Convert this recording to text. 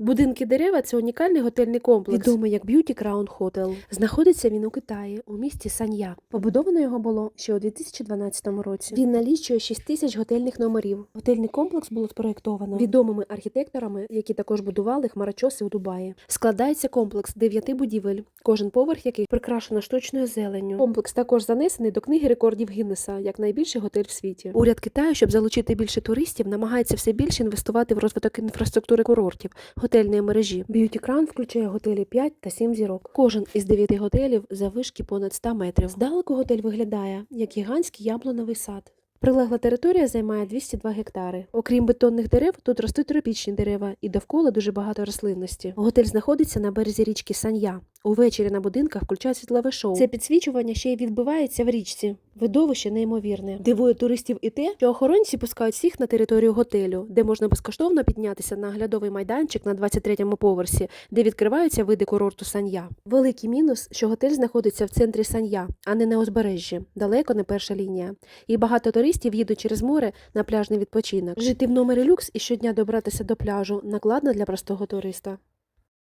Будинки дерева це унікальний готельний комплекс, відомий як Beauty Crown Hotel. Знаходиться він у Китаї, у місті Сан'я. Побудовано його було ще у 2012 році. Він налічує 6 тисяч готельних номерів. Готельний комплекс було спроєктовано відомими архітекторами, які також будували хмарочоси у Дубаї. Складається комплекс дев'яти будівель, кожен поверх яких прикрашено штучною зеленню. Комплекс також занесений до книги рекордів Гіннеса як найбільший готель в світі. Уряд Китаю, щоб залучити більше туристів, намагається все більше інвестувати в розвиток інфраструктури курортів, готельної мережі. Beauty Crown включає готелі 5 та 7 зірок. Кожен із дев'яти готелів завишки понад 100 метрів. Здалеку готель виглядає як гігантський яблуновий сад. Прилегла територія займає 202 гектари. Окрім бетонних дерев, тут ростуть тропічні дерева і довкола дуже багато рослинності. Готель знаходиться на березі річки Сан'я. Увечері на будинках включають світлове шоу. Це підсвічування ще й відбивається в річці. Видовище неймовірне. Дивує туристів і те, що охоронці пускають всіх на територію готелю, де можна безкоштовно піднятися на оглядовий майданчик на 23-му поверсі, де відкриваються види курорту Сан'я. Великий мінус, що готель знаходиться в центрі Сан'я, а не на узбережжі, далеко не перша лінія. І багато туристів їдуть через море на пляжний відпочинок. Жити в номері люкс і щодня добратися до пляжу накладно для простого туриста.